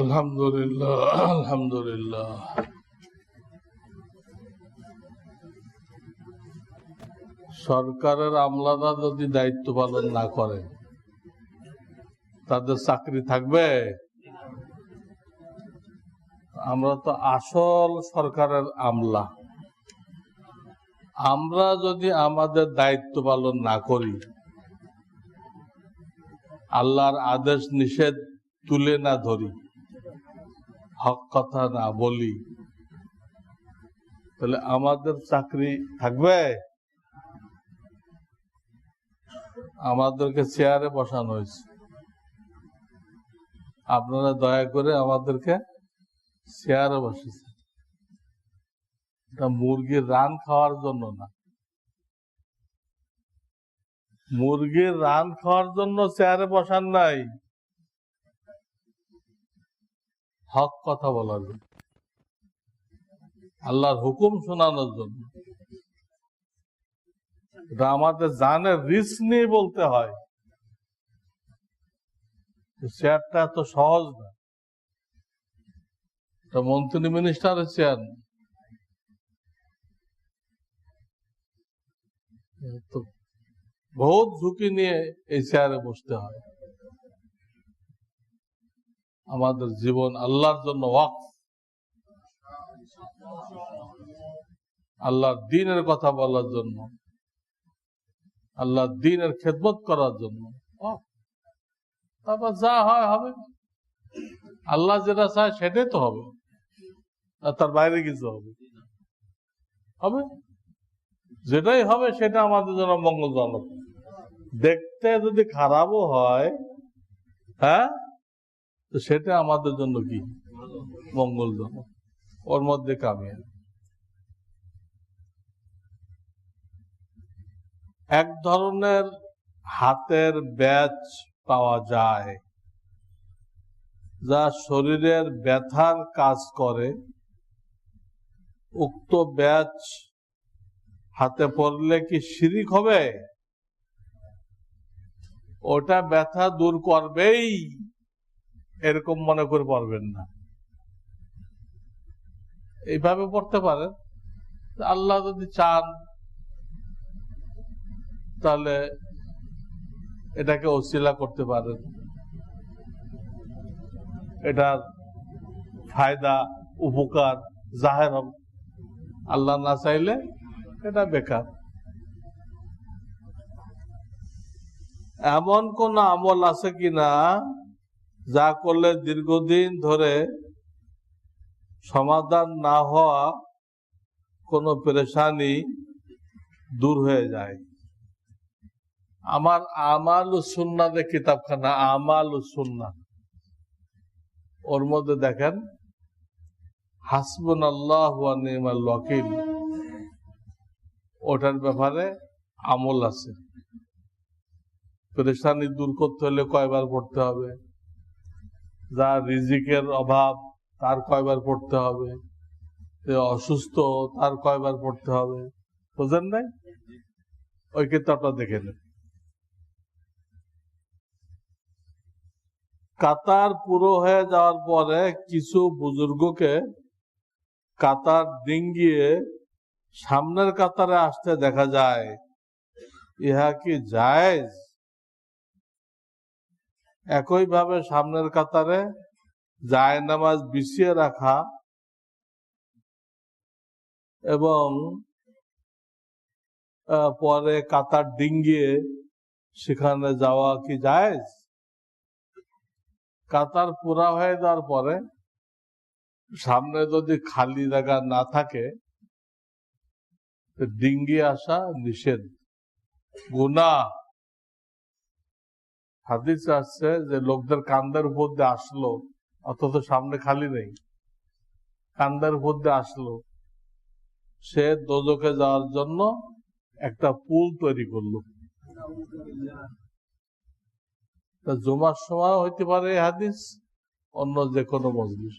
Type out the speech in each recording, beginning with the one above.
আলহামদুলিল্লাহ আলহামদুলিল্লাহ। সরকারের আমলারা যদি দায়িত্ব পালন না করে, তাদের চাকরি থাকবে? আমরা তো আসল সরকারের আমলা। আমরা যদি আমাদের দায়িত্ব পালন না করি, আল্লাহর আদেশ নিষেধ তুলে না ধরি হক কথা না বলি, তাহলে আমাদের চাকরি থাকবে? আমাদেরকে চেয়ারে বসানো হয়েছে। আপনারা দয়া করে আমাদেরকে চেয়ারে বসেছে মুরগির রান খাওয়ার জন্য না। মুরগির রান খাওয়ার জন্য চেয়ারে বসান নাই। হক কথা বলার জন্য। আল্লাহর হুকুম শোনানোর জন্য। এটা আমাদের জানের রিস্ক নিয়ে বলতে হয়। চেয়ারটা এত সহজ না। এটা মন্ত্রী মিনিস্টারের চেয়ার না। বহুত ঝুঁকি নিয়ে এই চেয়ারে বসতে হয়। আমাদের জীবন আল্লাহর জন্য ওয়াক আল্লাহর দিনের কথা বলার জন্য, আল্লাহর দিনের খেদমত করার জন্য তারপর যা হয় হবে। আল্লাহ যেটা চায় সেটাই তো হবে। আর তার বাইরে কিছু হবে। হবে? যেটাই হবে সেটা আমাদের জন্য মঙ্গলজনক। দেখতে যদি খারাপও হয় হ্যাঁ? তো সেটা আমাদের জন্য কি? মঙ্গলজনক। ওর মধ্যে কামিয়ে এক ধরনের হাতের ব্যাচ পাওয়া যায়, যা শরীরের ব্যথার কাজ করে। উক্ত ব্যাচ হাতে পড়লে কি শিরিক হবে? ওটা ব্যথা দূর করবেই। এরকম মনে করে পারবেন না। এইভাবে পড়তে পারেন। আল্লাহ যদি চান, তাহলে এটাকে অশিলা করতে পারেন। এটার ফায়দা, উপকার, জাহের আল্লাহ না চাইলে এটা বেকার। এমন কোন আমল আছে কিনা? যা করলে দীর্ঘদিন ধরে সমাধান না হওয়া কোনো পেরেশানি দূর হয়ে যায়। আমার আমাল সুন্নাতে কিতাবখানা, আমাল সুন্না। ওর মধ্যে দেখেন হাসবুন আল্লাহ ওয়াকিল। ওটার ব্যাপারে আমল আছে। পরেশানি দূর করতে হলে কয়বার পড়তে হবে? যার রিজিকের অভাব, তার কয়বার পড়তে হবে। অসুস্থ, তার কয়বার পড়তে হবে। বুঝেন নাই? ওই কিতাবটা দেখে নেন। কাতার পুরো হয়ে যাওয়ার পরে কিছু বুজুর্গকে কাতার ডিঙ্গিয়ে সামনের কাতারে আসতে দেখা যায়, ইহা কি জায়েজ? একইভাবে সামনের কাতারে জায় নামাজ বিছিয়ে রাখা এবং পরে কাতার ডিঙ্গিয়ে সেখানে যাওয়া কি জায়েজ? কাতার পুরা হয়ে যাওয়ার পরে সামনে যদি খালি জায়গা না থাকে ডিঙ্গি আসা নিষেধ। গুনা হাদিস আসছে যে লোকদের কান্দের উপর দিয়ে আসলো, অথচ সামনে খালি নেই। কান্দের উপর দিয়ে আসলো। সে দোজকে যাওয়ার জন্য একটা পুল তৈরি করল। জুমার সময় হইতে পারে হাদিস, অন্য যে কোনো মজলিস।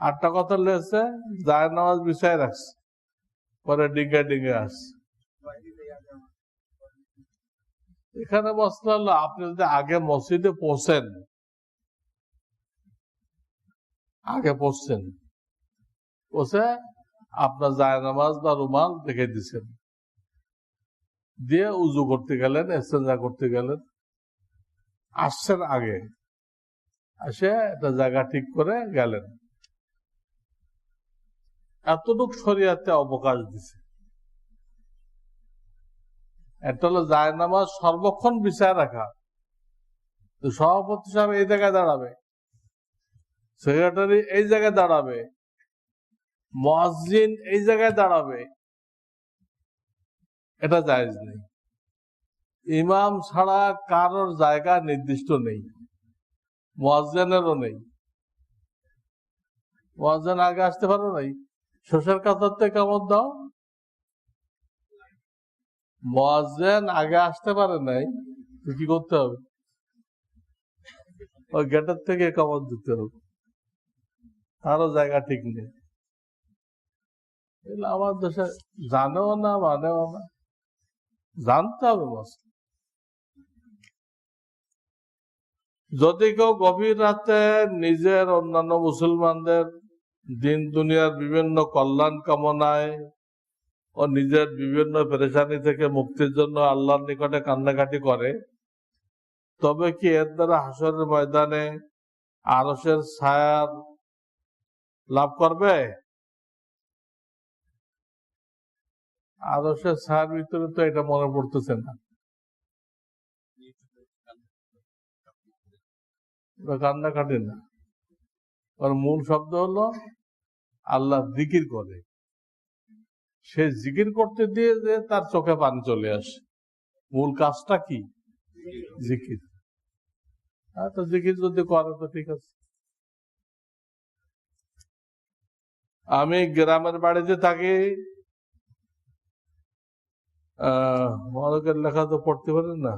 আটটা কথা লেগেছে যায় নামাজ বিছায় রাখছে, পরে ডিঙ্গে ডিঙ্গে আসছে। এখানে মশলা আপনি যদি আগে মসজিদে পৌঁছেন, আগে পড়ছেন বসে আপনার জায়নামাজ বা রুমাল রেখে দিছেন দিয়ে উজু করতে গেলেন এক্সচেঞ্জা করতে গেলেন, আসছেন আগে। এসে একটা জায়গা ঠিক করে গেলেন। এতটুক শরিয়াতে অবকাশ দিছে। একটা হলো জায়নামাজ সর্বক্ষণ বিচার রাখা। তো সভাপতি সাহেব এই জায়গায় দাঁড়াবে সেক্রেটারি এই জায়গায় দাঁড়াবে, মসজিদ এই জায়গায় দাঁড়াবে, এটা জায়েজ নেই। ইমাম ছাড়া কারোর জায়গা নির্দিষ্ট নেই মোয়াজ্জেনেরও নেই। মোয়াজ্জেন আগে আসতে পারো নাই? শ্বশুর কাতারতে কেমন দাও। মোয়াজ্জেন আগে আসতে পারে নাই, তো কি করতে হবে? ওই গেটের থেকে কমর দিতে হবে। তারও জায়গা ঠিক নেই। আমার দেশে জানেও না, মানেও না। জানতে হবে যদি কেউ গভীর রাতে নিজের অন্যান্য মুসলমানদের দিন, দুনিয়ার বিভিন্ন কল্যাণ কামনায় ও নিজের বিভিন্ন পেরেশানি থেকে মুক্তির জন্য আল্লাহর নিকটে কান্নাকাটি করে। তবে কি এর দ্বারা হাসরের ময়দানে আরসের ছায়ার লাভ করবে? আদর্শের ছায়ার ভিতরে তো এটা মনে পড়তেছে না। ওটা কান্নাকাটি না। ওর মূল শব্দ হলো, আল্লাহ জিকির করে। সে জিকির করতে দিয়ে যে তার চোখে পানি চলে আসে। মূল কাজটা কি? জিকির। হ্যাঁ তো জিকির যদি করে, তো ঠিক আছে। আমি গ্রামের বাড়িতে থাকি। আহ মরকের লেখা তো পড়তে পারেন না?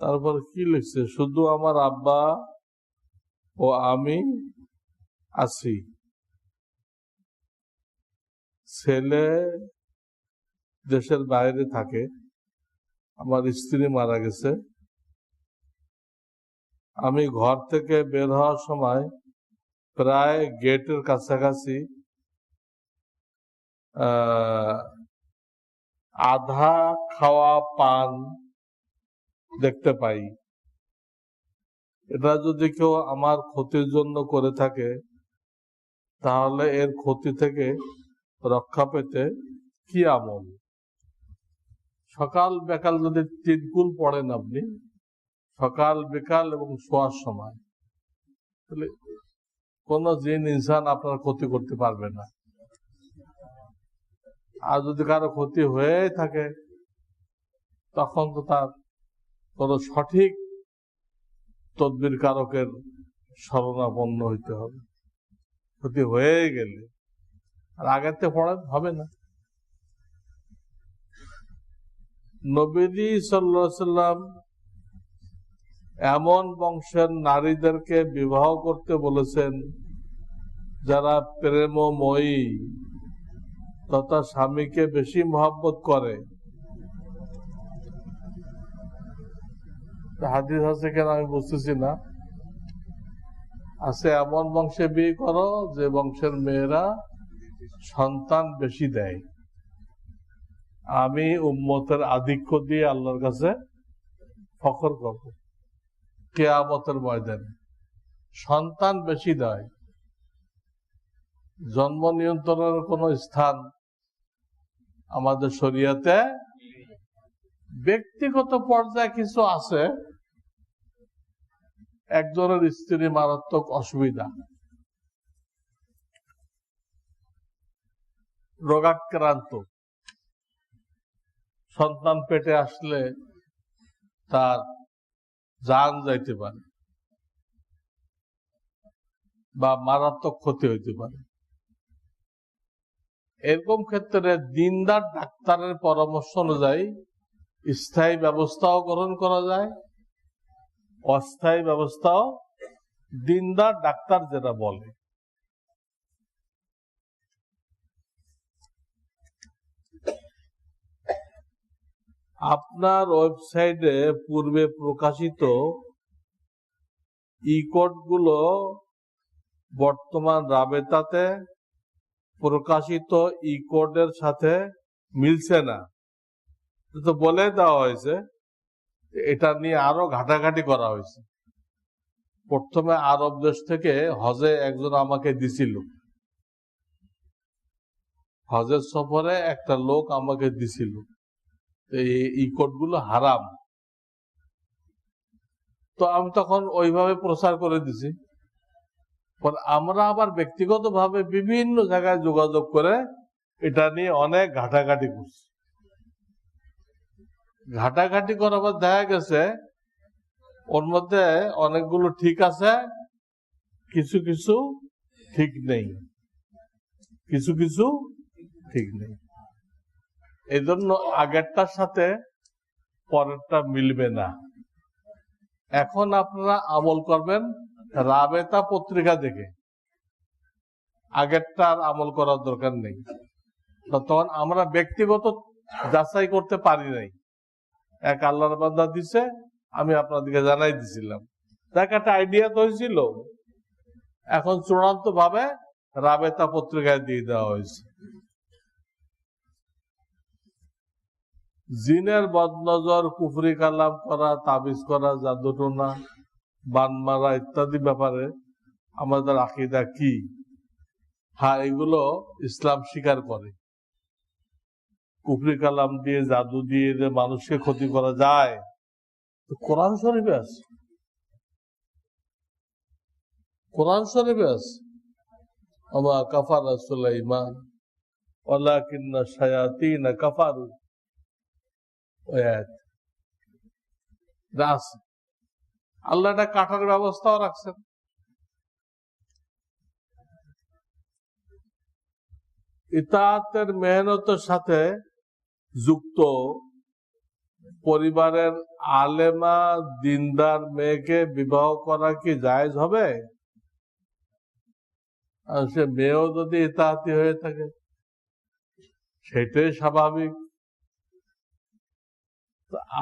তারপর কি লিখছে? শুধু আমার আব্বা ও আমি আছি। ছেলে দেশের বাইরে থাকে, আমার স্ত্রী মারা গেছে। আমি ঘর থেকে বের হওয়ার সময় প্রায় গেটের কাছাকাছি আধা খাওয়া পান দেখতে পাই। এটা যদি কেউ আমার ক্ষতির জন্য করে থাকে তাহলে এর ক্ষতি থেকে রক্ষা পেতে কি আমল? সকাল বেকাল যদি তিনকুল পড়েন আপনি, সকাল বিকাল এবং শোয়ার সময়, তাহলে কোন জিন, ইনসান আপনার ক্ষতি করতে পারবে না। আর যদি কারও ক্ষতি হয়ে থাকে, তখন তো তার কোন সঠিক তদবির কারকের শরণাপন্ন হইতে হবে। ক্ষতি হয়ে গেলে আর আগেতে পড়েন হবে না। নবীজি সাল্লাম এমন বংশের নারীদেরকে বিবাহ করতে বলেছেন, যারা প্রেমময়ী তথা স্বামীকে বেশি মহাব্বত করে। হাদিস আছে কেন আমি বুঝতেছি না। আছে এমন বংশে বিয়ে করো যে বংশের মেয়েরা সন্তান বেশি দেয়। আমি উম্মতের আধিক্য দিয়ে আল্লাহর কাছে ফখর করব। কেয়ামতের ময়দানে সন্তান বেশি দেয়। জন্ম নিয়ন্ত্রণের কোন স্থান আমাদের শরীয়তে ব্যক্তিগত পর্যায়ে কিছু আছে একজনের স্ত্রী মারাত্মক অসুবিধা। রোগাক্রান্ত। সন্তান পেটে আসলে তার জান যাইতে পারে বা মারাত্মক ক্ষতি হইতে পারে। এরকম ক্ষেত্রে দিনদার ডাক্তারের পরামর্শ অনুযায়ী স্থায়ী ব্যবস্থাও গ্রহণ করা যায়। অস্থায়ী ব্যবস্থাও দিনদার ডাক্তার যেটা বলে। আপনার ওয়েবসাইটে পূর্বে প্রকাশিত ই গুলো বর্তমান রাবেতাতে প্রকাশিত ই কোডের সাথে মিলছে না। তো বলে দেওয়া হয়েছে। এটা নিয়ে আরও ঘাটাঘাটি করা হয়েছে। প্রথমে আরব দেশ থেকে হজে একজন আমাকে দিছিল। হজের সফরে একটা লোক আমাকে দিছিল। এই ই গুলো হারাম। তো আমি তখন ওইভাবে প্রচার করে দিছি। আমরা আবার ব্যক্তিগতভাবে বিভিন্ন জায়গায় যোগাযোগ করে এটা নিয়ে অনেক ঘাটাঘাটি করছি। ঘাটাঘাটি করার পর দেখা গেছে, ওর মধ্যে অনেকগুলো ঠিক আছে, কিছু কিছু ঠিক নেই। কিছু কিছু ঠিক নেই। এই জন্য আগেরটার সাথে পরেরটা মিলবে না। এখন আপনারা আমল করবেন রাবেতা পত্রিকা দেখে। আগেরটা আর আমল করার দরকার নেই। তখন আমরা ব্যক্তিগত যাচাই করতে পারি নাই। এক আল্লাহর বান্দা দিছে, আমি আপনাদেরকে জানাই দিছিলাম। দেখ একটা আইডিয়া তো হয়েছিল। এখন চূড়ান্ত ভাবে রাবেতা পত্রিকায় দিয়ে দেওয়া হয়েছে। জিনের বদনজর, কুফরি কালাম করা, তাবিজ করা, জাদুটোনা বান মারা ইত্যাদি ব্যাপারে আমাদের আকিদা কি? হ্যাঁ এগুলো ইসলাম স্বীকার করে। কুফরি কালাম দিয়ে, জাদু দিয়ে মানুষকে ক্ষতি করা যায়? কোরআন শরীফে আছে। কোরআন শরীফে আছে। আমা কাফার সুলাইমান আল্লাহ একটা কাঠার ব্যবস্থাও রাখছেন। ইতাহাতের মেহনতের সাথে যুক্ত পরিবারের আলেমা, দিনদার মেয়েকে বিবাহ করা কি জায়েজ হবে? আর সে মেয়েও যদি ইতাহাতি হয়ে থাকে, সেটাই স্বাভাবিক।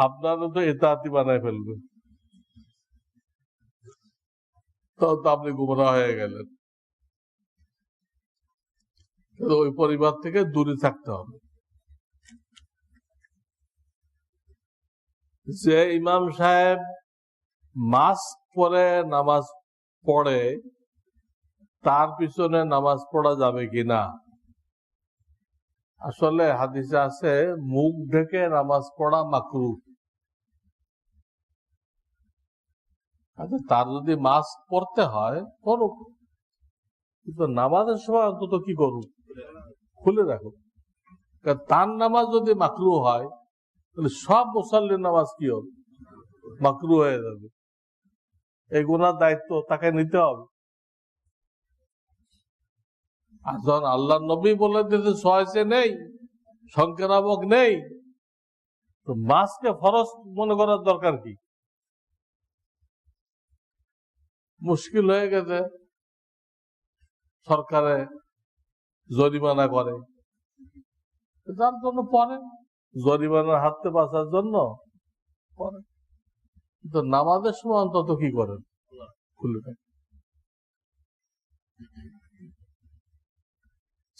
আপনারও তো ইতাহাতি বানায় ফেলবে। তো আপনি গুমরা হয়ে গেলেন। ওই পরিবার থেকে দূরে থাকতে হবে। যে ইমাম সাহেব মাস্ক পরে নামাজ পড়ে, তার পিছনে নামাজ পড়া যাবে কিনা? আসলে হাদিসে আছে, মুখ ঢেকে নামাজ পড়া মাকরু আচ্ছা তার যদি মাস্ক পরতে হয়, করুক। কিন্তু নামাজের সময় অন্তত কি করুক? খুলে রাখুক তার নামাজ যদি মাকরু হয় তাহলে সব মুসল্লির নামাজ কি হবে? মাকরু হয়ে যাবে। এই গুনার দায়িত্ব তাকে নিতে হবে। আর যখন আল্লাহ নবী বলে দিতে সহায়সে নেই সংক্রামক নেই, তো মাসকে ফরজ মনে করার দরকার কি? মুশকিল হয়ে গেছে। সরকারে জরিমানা করে। যার জন্য পরে জরিমানার হাতে বাঁচার জন্য পরে তো নামাজের সময় অন্তত কি করেন? খুলে দেন।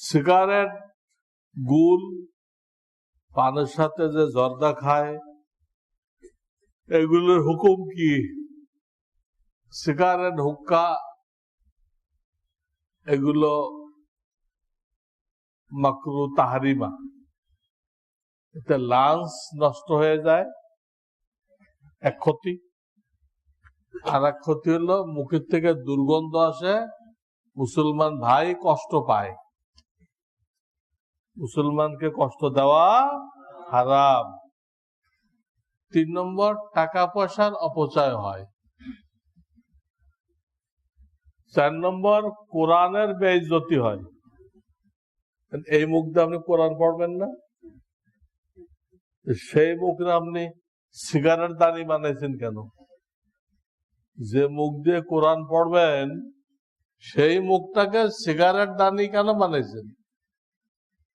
সিগারেট, গুল, পানের সাথে যে জর্দা খায়, এগুলোর হুকুম কি? সিগারেট, হুক্কা, এগুলো মাকরু, তাহারিমা। এতে লাংস নষ্ট হয়ে যায়, এক ক্ষতি। আর এক ক্ষতি হলো মুখের থেকে দুর্গন্ধ আসে, মুসলমান ভাই কষ্ট পায়। মুসলমানকে কষ্ট দেওয়া হারাম। তিন নম্বর টাকা পয়সার অপচয় হয়। চার নম্বর, কোরআনের বেইজ্জতি হয়। এই মুখ দিয়ে আপনি কোরআন পড়বেন না। সেই মুখে আপনি সিগারেট দানি বানাইছেন কেন? যে মুখ দিয়ে কোরআন পড়বেন, সেই মুখটাকে সিগারেট দানি কেন বানাইছেন?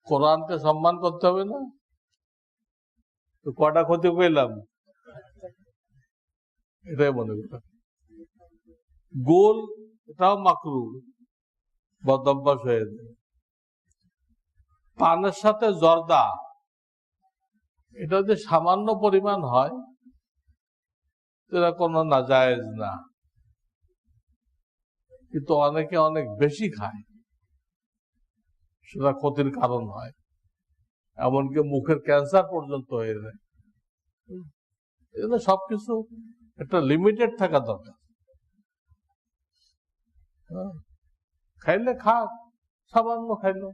কোরআনকে সম্মান করতে হবে না? কটা ক্ষতি করলাম? এটাই মনে করতাম গোল, এটাও মাকরু, বদভ্যাস হয়ে যায়। পানের সাথে জর্দা এটা যে সামান্য পরিমাণ হয় এটা কোনো নাজায়েজ না। কিন্তু অনেকে অনেক বেশি খায়। সেটা ক্ষতির কারণ হয়। এমনকি মুখের ক্যান্সার পর্যন্ত হয়ে যায়। সবকিছু একটা লিমিটেড থাকা দরকার। হ্যাঁ। খাইলে খাক সামান্য খাইলো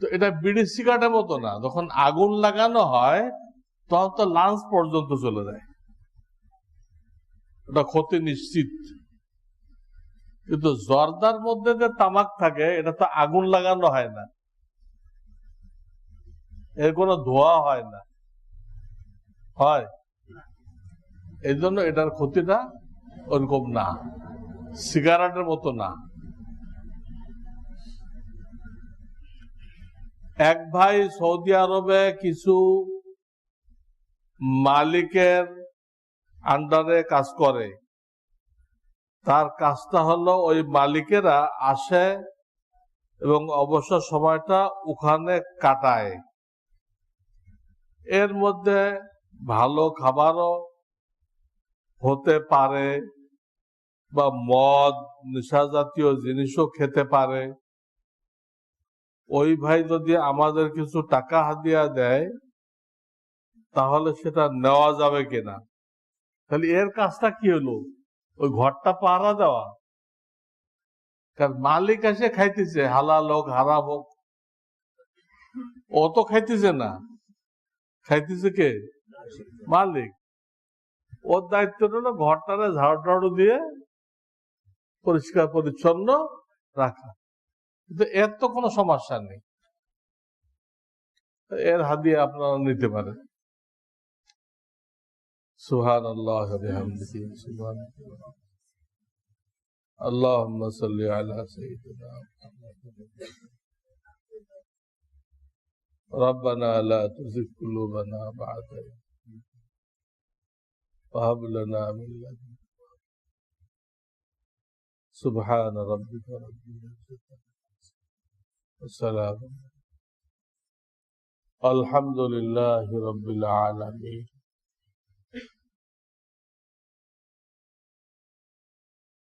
তো এটা বিড়ি মতো না। যখন আগুন লাগানো হয়, তখন তো লাঞ্চ পর্যন্ত চলে যায়। এটা ক্ষতি নিশ্চিত। কিন্তু জর্দার মধ্যে যে তামাক থাকে, এটা তো আগুন লাগানো হয় না। এর কোনো ধোয়া হয় না। হয়। এই জন্য এটার ক্ষতিটা ওরকম না। সিগারেটের মতো না। এক ভাই সৌদি আরবে কিছু মালিকের আন্ডারে কাজ করে। তার কাজটা হলো ওই মালিকেরা আসে এবং অবসর সময়টা ওখানে কাটায়। এর মধ্যে ভালো খাবারও হতে পারে বা মদ নেশা জাতীয় জিনিসও খেতে পারে। ওই ভাই যদি আমাদের কিছু টাকা হাদিয়া দেয়, তাহলে সেটা নেওয়া যাবে কিনা? তাহলে এর কাজটা কি হলো? ওই ঘরটা পাহারা দেওয়া। কারণ মালিক এসে খাইতেছে, হালাল হোক, হারাম হোক। ও তো খাইতেছে না। খাইতেছে কে? মালিক। ওর দায়িত্ব হলো ঘরটারে ঝাড়ু টাড়ু দিয়ে পরিষ্কার পরিচ্ছন্ন রাখা। কিন্তু এর তো কোনো সমস্যা নেই এর হাদিয়ে আপনারা নিতে পারেন সুহান আল্লাহ সুহান اللهم صل على سيدنا محمد ربنا لا تزغ قلوبنا بعد إذ وهب لنا من لدنك سبحان ربك رب العزة السلام الحمد لله رب العالمين.